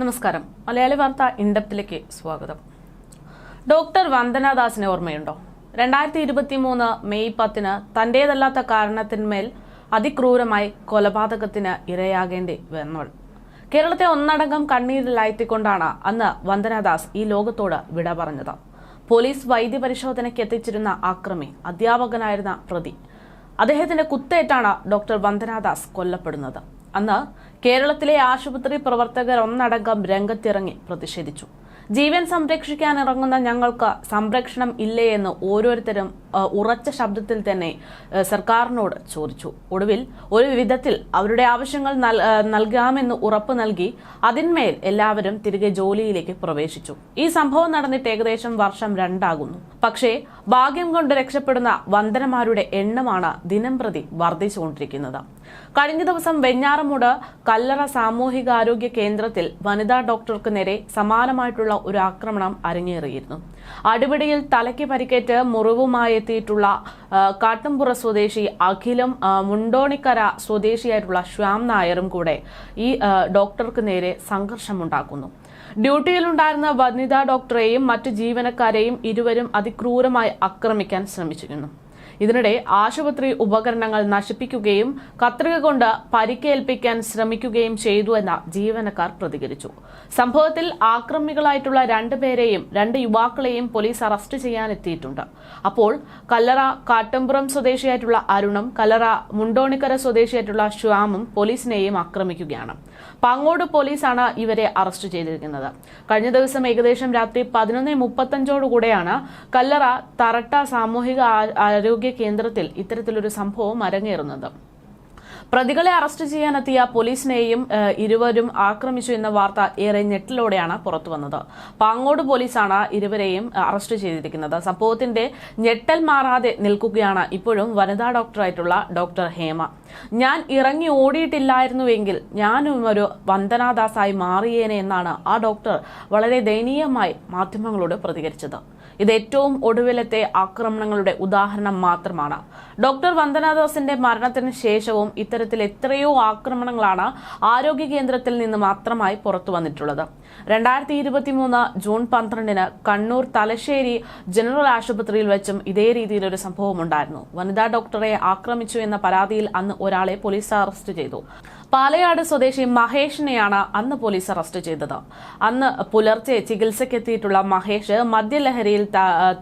നമസ്കാരം. മലയാളി വാർത്ത ഇൻഡപ്തിലേക്ക് സ്വാഗതം. ഡോക്ടർ വന്ദനാദാസിനെ ഓർമ്മയുണ്ടോ? രണ്ടായിരത്തി ഇരുപത്തി മൂന്ന് മെയ് പത്തിന് തന്റേതല്ലാത്ത കാരണത്തിന്മേൽ അതിക്രൂരമായി കൊലപാതകത്തിന് ഇരയാകേണ്ടി വന്നവൾ. കേരളത്തെ ഒന്നടങ്കം കണ്ണീരിലാഴ്ത്തിക്കൊണ്ടാണ് അന്ന് വന്ദനാദാസ് ഈ ലോകത്തോട് വിട പറഞ്ഞത്. പോലീസ് വൈദ്യപരിശോധനയ്ക്ക് എത്തിച്ചിരുന്ന ആക്രമി അധ്യാപകനായിരുന്ന പ്രതി. അദ്ദേഹത്തിന്റെ കുത്തേറ്റാണ് ഡോക്ടർ വന്ദനാദാസ് കൊല്ലപ്പെടുന്നത്. അന്ന് കേരളത്തിലെ ആശുപത്രി പ്രവർത്തകർ ഒന്നടങ്കം രംഗത്തിറങ്ങി പ്രതിഷേധിച്ചു. ജീവൻ സംരക്ഷിക്കാൻ ഇറങ്ങുന്ന ഞങ്ങൾക്ക് സംരക്ഷണം ഇല്ലേ എന്ന് ഓരോരുത്തരും ഉറച്ച ശബ്ദത്തിൽ തന്നെ സർക്കാരിനോട് ചോദിച്ചു. ഒടുവിൽ ഒരു വിധത്തിൽ അവരുടെ ആവശ്യങ്ങൾ നൽകാമെന്ന് ഉറപ്പ് നൽകി അതിന്മേൽ എല്ലാവരും തിരികെ ജോലിയിലേക്ക് പ്രവേശിച്ചു. ഈ സംഭവം നടന്നിട്ട് ഏകദേശം വർഷം രണ്ടാകുന്നു. പക്ഷേ ഭാഗ്യം കൊണ്ട് രക്ഷപ്പെടുന്ന വന്ദനമാരുടെ എണ്ണമാണ് ദിനം പ്രതി വർദ്ധിച്ചുകൊണ്ടിരിക്കുന്നത്. കഴിഞ്ഞ ദിവസം വെഞ്ഞാറമൂട് കല്ലറ സാമൂഹികാരോഗ്യ കേന്ദ്രത്തിൽ വനിതാ ഡോക്ടർക്ക് നേരെ സമാനമായിട്ടുള്ള ഒരു ആക്രമണം അരങ്ങേറിയിരുന്നു. അടിപിടിയിൽ തലയ്ക്ക് പരിക്കേറ്റ് മുറിവുമായി എത്തിയിട്ടുള്ള കാട്ടുംപുറ സ്വദേശി അഖിലും മുണ്ടോണിക്കര സ്വദേശിയായിട്ടുള്ള ശ്യാം നായരും കൂടെ ഈ ഡോക്ടർക്ക് നേരെ സംഘർഷമുണ്ടാക്കുന്നു. ഡ്യൂട്ടിയിലുണ്ടായിരുന്ന വനിതാ ഡോക്ടറെയും മറ്റ് ജീവനക്കാരെയും ഇരുവരും അതിക്രൂരമായി ആക്രമിക്കാൻ ശ്രമിച്ചിരുന്നു. ഇതിനിടെ ആശുപത്രി ഉപകരണങ്ങൾ നശിപ്പിക്കുകയും കത്രിക കൊണ്ട് പരിക്കേൽപ്പിക്കാൻ ശ്രമിക്കുകയും ചെയ്തുവെന്ന് ജീവനക്കാർ പ്രതികരിച്ചു. സംഭവത്തിൽ ആക്രമികളായിട്ടുള്ള രണ്ടുപേരെയും രണ്ട് യുവാക്കളെയും പോലീസ് അറസ്റ്റ് ചെയ്യാനെത്തിയിട്ടുണ്ട്. അപ്പോൾ കല്ലറ കാട്ടമ്പുറം സ്വദേശിയായിട്ടുള്ള അരുണും കല്ലറ മുണ്ടോണിക്കര സ്വദേശിയായിട്ടുള്ള ശ്യാമും പോലീസിനെയും ആക്രമിക്കുകയാണ്. പാങ്ങോട് പോലീസാണ് ഇവരെ അറസ്റ്റ് ചെയ്തിരിക്കുന്നത്. കഴിഞ്ഞ ദിവസം ഏകദേശം രാത്രി പതിനൊന്ന് മുപ്പത്തഞ്ചോടുകൂടെയാണ് കല്ലറ തറട്ട സാമൂഹിക ആ- കേന്ദ്രത്തിൽ ഇത്തരത്തിലൊരു സംഭവം അരങ്ങേറുന്നത്. പ്രതികളെ അറസ്റ്റ് ചെയ്യാനെത്തിയ പോലീസിനെയും ഇരുവരും ആക്രമിച്ചു എന്ന വാർത്ത ഏറെ ഞെട്ടലോടെയാണ് പുറത്തുവന്നത്. പാങ്ങോട് പോലീസാണ് ഇരുവരെയും അറസ്റ്റ് ചെയ്തിരിക്കുന്നത്. സംഭവത്തിന്റെ ഞെട്ടൽ മാറാതെ നിൽക്കുകയാണ് ഇപ്പോഴും വനിതാ ഡോക്ടറായിട്ടുള്ള ഡോക്ടർ ഹേമ. ഞാൻ ഇറങ്ങി ഓടിയിട്ടില്ലായിരുന്നുവെങ്കിൽ ഞാനും ഒരു വന്ദനാദാസായി മാറിയേനെ എന്നാണ് ആ ഡോക്ടർ വളരെ ദയനീയമായി മാധ്യമങ്ങളോട് പ്രതികരിച്ചത്. ഇത് ഏറ്റവും ഒടുവിലത്തെ ആക്രമണങ്ങളുടെ ഉദാഹരണം മാത്രമാണ്. ഡോക്ടർ വന്ദനാദാസിന്റെ മരണത്തിന് ശേഷവും ഇത്തരത്തിൽ എത്രയോ ആക്രമണങ്ങളാണ് ആരോഗ്യ കേന്ദ്രത്തിൽ നിന്ന് മാത്രമായി പുറത്തു വന്നിട്ടുള്ളത്. രണ്ടായിരത്തി ഇരുപത്തിമൂന്ന് ജൂൺ പന്ത്രണ്ടിന് കണ്ണൂർ തലശ്ശേരി ജനറൽ ആശുപത്രിയിൽ വെച്ചും ഇതേ രീതിയിലൊരു സംഭവം ഉണ്ടായിരുന്നു വനിതാ ഡോക്ടറെ ആക്രമിച്ചു എന്ന പരാതിയിൽ അന്ന് ഒരാളെ പോലീസ് അറസ്റ്റ് ചെയ്തു. പാലയാട് സ്വദേശി മഹേഷിനെയാണ് അന്ന് പോലീസ് അറസ്റ്റ് ചെയ്തത്. അന്ന് പുലർച്ചെ ചികിത്സയ്ക്കെത്തിയിട്ടുള്ള മഹേഷ് മദ്യലഹരിയിൽ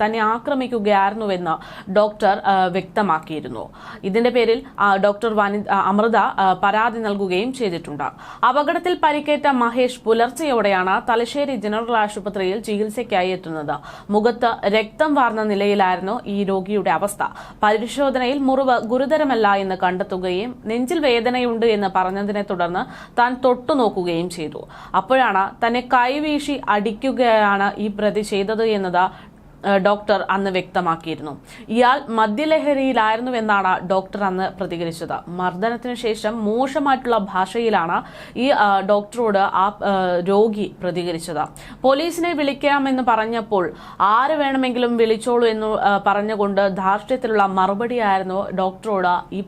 തന്നെ ആക്രമിക്കുകയായിരുന്നുവെന്ന് ഡോക്ടർ വ്യക്തമാക്കിയിരുന്നു. ഇതിന്റെ പേരിൽ ഡോക്ടർ അമൃത പരാതി നൽകുകയും ചെയ്തിട്ടുണ്ട്. അപകടത്തിൽ പരിക്കേറ്റ മഹേഷ് പുലർച്ചെയോടെയാണ് തലശ്ശേരി ജനറൽ ആശുപത്രിയിൽ ചികിത്സയ്ക്കായി എത്തുന്നത്. മുഖത്ത് രക്തം വാർന്ന നിലയിലായിരുന്നു ഈ രോഗിയുടെ അവസ്ഥ. പരിശോധനയിൽ മുറിവ് ഗുരുതരമല്ല എന്ന് കണ്ടെത്തുകയും നെഞ്ചിൽ വേദനയുണ്ട് എന്ന് പറഞ്ഞതിനെ തുടർന്ന് താൻ തൊട്ടു നോക്കുകയും ചെയ്തു. അപ്പോഴാണ് തന്നെ കൈവീശി അടിക്കുകയാണ് ഈ പ്രതി ചെയ്തത് എന്നത് ഡോക്ടർ അന്ന് വ്യക്തമാക്കിയിരുന്നു. ഇയാൾ മദ്യലഹരിയിലായിരുന്നുവെന്നാണ് ഡോക്ടർ അന്ന് പ്രതികരിച്ചത്. മർദ്ദനത്തിന് ശേഷം മോശമായിട്ടുള്ള ഭാഷയിലാണ് ഈ ഡോക്ടറോട് ആ രോഗി പ്രതികരിച്ചത്. പോലീസിനെ വിളിക്കാമെന്ന് പറഞ്ഞപ്പോൾ ആര് വേണമെങ്കിലും വിളിച്ചോളൂ എന്ന് പറഞ്ഞുകൊണ്ട് ധാർഷ്ട്യത്തിലുള്ള മറുപടിയായിരുന്നു ഡോക്ടറോട് ഈ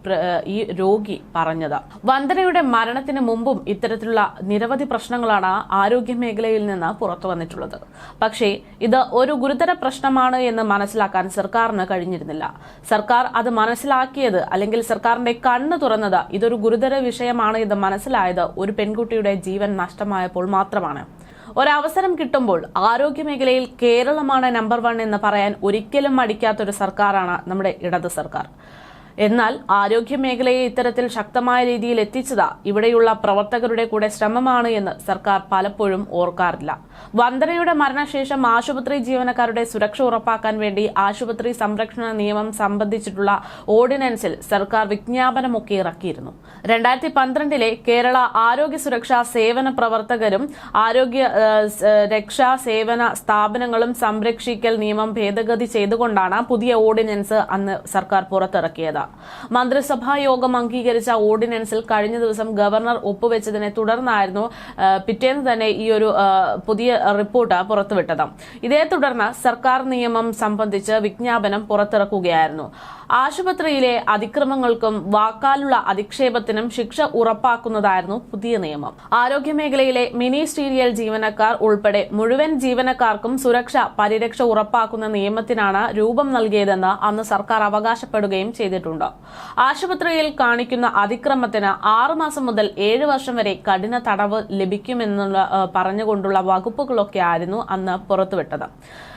ഈ രോഗി പറഞ്ഞത്. വന്ദനയുടെ മരണത്തിന് മുമ്പും ഇത്തരത്തിലുള്ള നിരവധി പ്രശ്നങ്ങളാണ് ആരോഗ്യ മേഖലയിൽ നിന്ന് പുറത്തു വന്നിട്ടുള്ളത് പക്ഷേ ഇത് ഒരു ഗുരുതര പ്രശ്നമാണ് എന്ന് മനസ്സിലാക്കാൻ സർക്കാരിന് കഴിഞ്ഞിരുന്നില്ല. സർക്കാർ അത് മനസ്സിലാക്കിയത് അല്ലെങ്കിൽ സർക്കാരിന്റെ കണ്ണ് തുറന്നത് ഇതൊരു ഗുരുതര വിഷയമാണ് എന്ന് മനസ്സിലായത് ഒരു പെൺകുട്ടിയുടെ ജീവൻ നഷ്ടമായപ്പോൾ മാത്രമാണ്. ഒരവസരം കിട്ടുമ്പോൾ ആരോഗ്യ മേഖലയിൽ കേരളമാണ് നമ്പർ വൺ എന്ന് പറയാൻ ഒരിക്കലും മടിക്കാത്തൊരു സർക്കാരാണ് നമ്മുടെ ഇടത് സർക്കാർ. എന്നാൽ ആരോഗ്യ മേഖലയെ ഇത്തരത്തിൽ ശക്തമായ രീതിയിൽ എത്തിച്ചത് ഇവിടെയുള്ള പ്രവർത്തകരുടെ കൂടെ ശ്രമമാണ് എന്ന് സർക്കാർ പലപ്പോഴും ഓർക്കാറില്ല. വന്ദനയുടെ മരണശേഷം ആശുപത്രി ജീവനക്കാരുടെ സുരക്ഷ ഉറപ്പാക്കാൻ വേണ്ടി ആശുപത്രി സംരക്ഷണ നിയമം സംബന്ധിച്ചിട്ടുള്ള ഓർഡിനൻസിൽ സർക്കാർ വിജ്ഞാപനമൊക്കെ ഇറക്കിയിരുന്നു. രണ്ടായിരത്തി പന്ത്രണ്ടിലെ കേരള ആരോഗ്യ സുരക്ഷാ സേവന പ്രവർത്തകരും ആരോഗ്യ രക്ഷാ സേവന സ്ഥാപനങ്ങളും സംരക്ഷിക്കൽ നിയമം ഭേദഗതി ചെയ്തുകൊണ്ടാണ് പുതിയ ഓർഡിനൻസ് അന്ന് സർക്കാർ പുറത്തിറക്കിയത്. മന്ത്രിസഭാ യോഗം അംഗീകരിച്ച ഓർഡിനൻസിൽ കഴിഞ്ഞ ദിവസം ഗവർണർ ഒപ്പുവെച്ചതിനെ തുടർന്നായിരുന്നു പിറ്റേന്ന് തന്നെ ഈ ഒരു പുതിയ റിപ്പോർട്ട് പുറത്തുവിട്ടത്. ഇതേ തുടർന്ന് സർക്കാർ നിയമം സംബന്ധിച്ച് വിജ്ഞാപനം പുറത്തിറക്കുകയായിരുന്നു. ആശുപത്രിയിലെ അതിക്രമങ്ങൾക്കും വാക്കാലുള്ള അധിക്ഷേപത്തിനും ശിക്ഷ ഉറപ്പാക്കുന്നതായിരുന്നു പുതിയ നിയമം. ആരോഗ്യമേഖലയിലെ മിനിസ്റ്റീരിയൽ ജീവനക്കാർ ഉൾപ്പെടെ മുഴുവൻ ജീവനക്കാർക്കും സുരക്ഷ പരിരക്ഷ ഉറപ്പാക്കുന്ന നിയമത്തിനാണ് രൂപം നൽകിയതെന്ന് അന്ന് സർക്കാർ അവകാശപ്പെടുകയും ചെയ്തിട്ടുണ്ട്. ആശുപത്രിയിൽ കാണിക്കുന്ന അതിക്രമത്തിന് ആറുമാസം മുതൽ ഏഴ് വർഷം വരെ കഠിന തടവ് ലഭിക്കുമെന്നുള്ള പറഞ്ഞുകൊണ്ടുള്ള വകുപ്പുകളൊക്കെ ആയിരുന്നു അന്ന് പുറത്തുവിട്ടത്.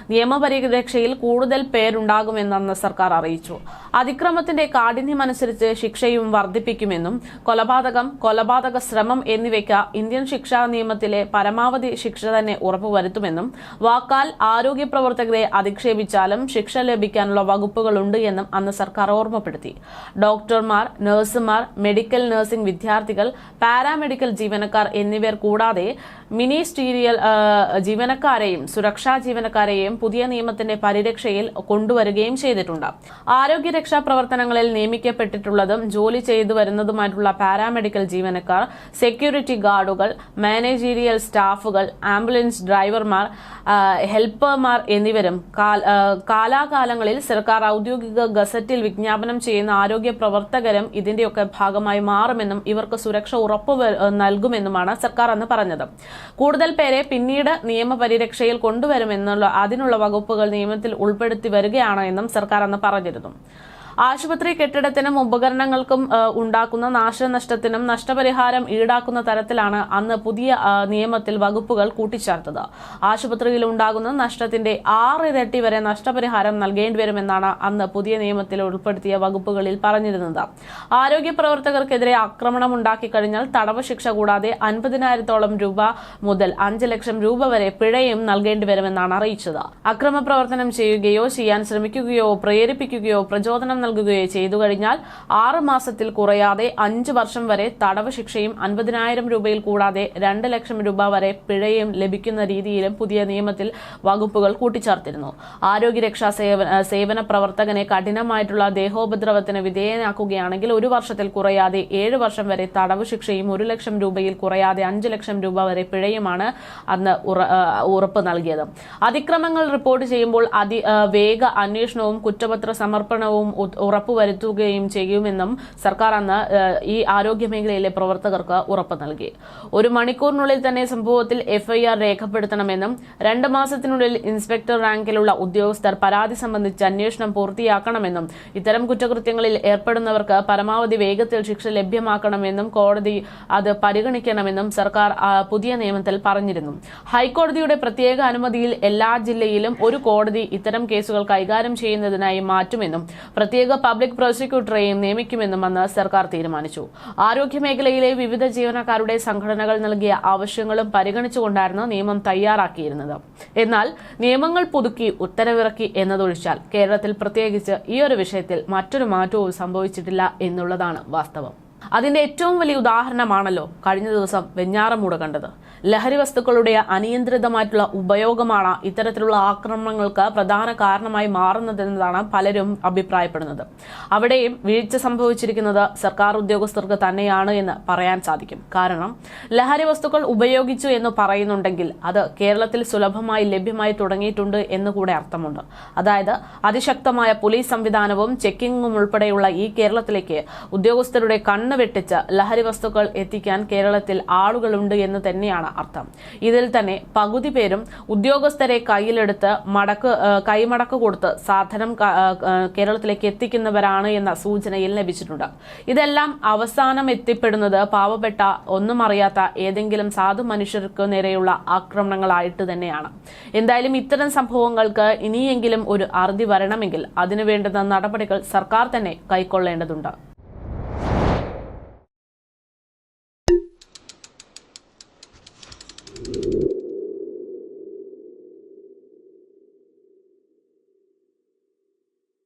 നിയമപരിരക്ഷയിൽ കൂടുതൽ പേരുണ്ടാകുമെന്ന് അന്ന് സർക്കാർ അറിയിച്ചു. അതിക്രമത്തിന്റെ കാഠിന്യമനുസരിച്ച് ശിക്ഷയും വർദ്ധിപ്പിക്കുമെന്നും കൊലപാതകം കൊലപാതക ശ്രമം എന്നിവയ്ക്ക് ഇന്ത്യൻ ശിക്ഷാ നിയമത്തിലെ പരമാവധി ശിക്ഷ തന്നെ ഉറപ്പുവരുത്തുമെന്നും വാക്കാൽ ആരോഗ്യ പ്രവർത്തകരെ അധിക്ഷേപിച്ചാലും ശിക്ഷ ലഭിക്കാനുള്ള വകുപ്പുകളുണ്ട് എന്നും അന്ന് സർക്കാർ ഓർമ്മപ്പെടുത്തി. ഡോക്ടർമാർ നഴ്സുമാർ മെഡിക്കൽ നഴ്സിംഗ് വിദ്യാർത്ഥികൾ പാരാമെഡിക്കൽ ജീവനക്കാർ എന്നിവർ കൂടാതെ മിനിസ്റ്റീരിയൽ ജീവനക്കാരെയും സുരക്ഷാ ജീവനക്കാരെയും പുതിയ നിയമത്തിന്റെ പരിരക്ഷയിൽ കൊണ്ടുവരികയും ചെയ്തിട്ടുണ്ട്. ആരോഗ്യരക്ഷാ പ്രവർത്തനങ്ങളിൽ നിയമിക്കപ്പെട്ടിട്ടുള്ളതും ജോലി ചെയ്തു വരുന്നതുമായിട്ടുള്ള പാരാമെഡിക്കൽ ജീവനക്കാർ സെക്യൂരിറ്റി ഗാർഡുകൾ മാനേജീരിയൽ സ്റ്റാഫുകൾ ആംബുലൻസ് ഡ്രൈവർമാർ ഹെൽപ്പർമാർ എന്നിവരും കാലാകാലങ്ങളിൽ സർക്കാർ ഔദ്യോഗിക ഗസറ്റിൽ വിജ്ഞാപനം ചെയ്യുന്ന ആരോഗ്യ പ്രവർത്തകരും ഇതിന്റെയൊക്കെ ഭാഗമായി മാറുമെന്നും ഇവർക്ക് സുരക്ഷ ഉറപ്പ് നൽകുമെന്നുമാണ് സർക്കാർ അന്ന് പറഞ്ഞത്. കൂടുതൽ പേരെ പിന്നീട് നിയമപരിരക്ഷയിൽ കൊണ്ടുവരുമെന്നുള്ള അതിനുള്ള വകുപ്പുകൾ നിയമത്തിൽ ഉൾപ്പെടുത്തി വരികയാണ് എന്നും സർക്കാർ അന്ന് പറഞ്ഞിരുന്നു. ആശുപത്രി കെട്ടിടത്തിനും ഉപകരണങ്ങൾക്കും ഉണ്ടാക്കുന്ന നാശനഷ്ടത്തിനും നഷ്ടപരിഹാരം ഈടാക്കുന്ന തരത്തിലാണ് അന്ന് പുതിയ നിയമത്തിൽ വകുപ്പുകൾ കൂട്ടിച്ചേർത്തത്. ആശുപത്രിയിൽ ഉണ്ടാകുന്ന നഷ്ടത്തിന്റെ ആറിരട്ടി വരെ നഷ്ടപരിഹാരം നൽകേണ്ടി വരുമെന്നാണ് അന്ന് പുതിയ നിയമത്തിൽ ഉൾപ്പെടുത്തിയ വകുപ്പുകളിൽ പറഞ്ഞിരുന്നത്. ആരോഗ്യ പ്രവർത്തകർക്കെതിരെ ആക്രമണം ഉണ്ടാക്കി കഴിഞ്ഞാൽ തടവ് ശിക്ഷ കൂടാതെ അൻപതിനായിരത്തോളം രൂപ മുതൽ അഞ്ച് ലക്ഷം രൂപ വരെ പിഴയും നൽകേണ്ടി വരുമെന്നാണ് അറിയിച്ചത്. അക്രമ പ്രവർത്തനം ചെയ്യുകയോ ചെയ്യാൻ ശ്രമിക്കുകയോ പ്രേരിപ്പിക്കുകയോ പ്രചോദനം നൽകുകയോ ചെയ്തു കഴിഞ്ഞാൽ ആറ് മാസത്തിൽ കുറയാതെ അഞ്ച് വർഷം വരെ തടവ് ശിക്ഷയും അൻപതിനായിരം രൂപയിൽ കൂടാതെ രണ്ട് ലക്ഷം രൂപ വരെ പിഴയും ലഭിക്കുന്ന രീതിയിലും പുതിയ നിയമത്തിൽ വകുപ്പുകൾ കൂട്ടിച്ചേർത്തിരുന്നു. ആരോഗ്യരക്ഷാ സേവന സേവന പ്രവർത്തകനെ കഠിനമായിട്ടുള്ള ദേഹോപദ്രവത്തിന് വിധേയനാക്കുകയാണെങ്കിൽ ഒരു വർഷത്തിൽ കുറയാതെ ഏഴ് വർഷം വരെ തടവ് ശിക്ഷയും ഒരു ലക്ഷം രൂപയിൽ കുറയാതെ അഞ്ച് ലക്ഷം രൂപ വരെ പിഴയുമാണ് അന്ന് ഉറപ്പ് നൽകിയത്. അതിക്രമങ്ങൾ റിപ്പോർട്ട് ചെയ്യുമ്പോൾ അതി വേഗ അന്വേഷണവും കുറ്റപത്ര സമർപ്പണവും ഉറപ്പുവരുത്തുകയും ചെയ്യുമെന്നും സർക്കാർ അന്ന് ഈ ആരോഗ്യ മേഖലയിലെ പ്രവർത്തകർക്ക് ഉറപ്പ് നൽകി. ഒരു മണിക്കൂറിനുള്ളിൽ തന്നെ സംഭവത്തിൽ എഫ്ഐആർ രേഖപ്പെടുത്തണമെന്നും രണ്ട് മാസത്തിനുള്ളിൽ ഇൻസ്പെക്ടർ റാങ്കിലുള്ള ഉദ്യോഗസ്ഥർ പരാതി സംബന്ധിച്ച് അന്വേഷണം പൂർത്തിയാക്കണമെന്നും ഇത്തരം കുറ്റകൃത്യങ്ങളിൽ ഏർപ്പെടുന്നവർക്ക് പരമാവധി വേഗത്തിൽ ശിക്ഷ ലഭ്യമാക്കണമെന്നും കോടതി അത് പരിഗണിക്കണമെന്നും സർക്കാർ പുതിയ നിയമത്തിൽ പറഞ്ഞിരുന്നു. ഹൈക്കോടതിയുടെ പ്രത്യേക അനുമതിയിൽ എല്ലാ ജില്ലയിലും ഒരു കോടതി ഇത്തരം കേസുകൾ കൈകാര്യം ചെയ്യുന്നതിനായി മാറ്റുമെന്നും പ്രത്യേക പബ്ലിക് പ്രോസിക്യൂട്ടറെയും നിയമിക്കുമെന്നും അന്ന് സർക്കാർ തീരുമാനിച്ചു. ആരോഗ്യമേഖലയിലെ വിവിധ ജീവനക്കാരുടെ സംഘടനകൾ നൽകിയ ആവശ്യങ്ങളും പരിഗണിച്ചുകൊണ്ടായിരുന്നു നിയമം തയ്യാറാക്കിയിരുന്നത്. എന്നാൽ നിയമങ്ങൾ പുതുക്കി ഉത്തരവിറക്കി എന്നതൊഴിച്ചാൽ കേരളത്തിൽ പ്രത്യേകിച്ച് ഈ ഒരു വിഷയത്തിൽ മറ്റൊരു മാറ്റവും സംഭവിച്ചിട്ടില്ല എന്നുള്ളതാണ് വാസ്തവം. അതിന്റെ ഏറ്റവും വലിയ ഉദാഹരണമാണല്ലോ കഴിഞ്ഞ ദിവസം വെഞ്ഞാറമൂട് കണ്ടത്. ലഹരി വസ്തുക്കളുടെ അനിയന്ത്രിതമായിട്ടുള്ള ഉപയോഗമാണ് ഇത്തരത്തിലുള്ള ആക്രമണങ്ങൾക്ക് പ്രധാന കാരണമായി മാറുന്നതെന്നതാണ് പലരും അഭിപ്രായപ്പെടുന്നത്. അവിടെയും വീഴ്ച സംഭവിച്ചിരിക്കുന്നത് സർക്കാർ ഉദ്യോഗസ്ഥർക്ക് തന്നെയാണ് എന്ന് പറയാൻ സാധിക്കും. കാരണം ലഹരി വസ്തുക്കൾ ഉപയോഗിച്ചു എന്ന് പറയുന്നുണ്ടെങ്കിൽ അത് കേരളത്തിൽ സുലഭമായി ലഭ്യമായി തുടങ്ങിയിട്ടുണ്ട് എന്ന് കൂടെ അർത്ഥമുണ്ട്. അതായത് അതിശക്തമായ പോലീസ് സംവിധാനവും ചെക്കിങ്ങും ഉൾപ്പെടെയുള്ള ഈ കേരളത്തിലേക്ക് ഉദ്യോഗസ്ഥരുടെ കണ്ണ് വെട്ടിച്ച് ലഹരി വസ്തുക്കൾ എത്തിക്കാൻ കേരളത്തിൽ ആളുകളുണ്ട് എന്ന് തന്നെയാണ് അർത്ഥം. ഇതിൽ തന്നെ പകുതി പേരും ഉദ്യോഗസ്ഥരെ കയ്യിലെടുത്ത് മടക്ക് കൈമടക്ക് കൊടുത്ത് സാധനം കേരളത്തിലേക്ക് എത്തിക്കുന്നവരാണ് എന്ന സൂചനയിൽ ലഭിച്ചിട്ടുണ്ട്. ഇതെല്ലാം അവസാനം എത്തിപ്പെടുന്നത് പാവപ്പെട്ട ഒന്നും അറിയാത്ത ഏതെങ്കിലും സാധു മനുഷ്യർക്ക് നേരെയുള്ള ആക്രമണങ്ങളായിട്ട് തന്നെയാണ്. എന്തായാലും ഇത്തരം സംഭവങ്ങൾക്ക് ഇനിയെങ്കിലും ഒരു അറുതി വരണമെങ്കിൽ അതിനു വേണ്ടുന്ന നടപടികൾ സർക്കാർ തന്നെ കൈക്കൊള്ളേണ്ടതുണ്ട്.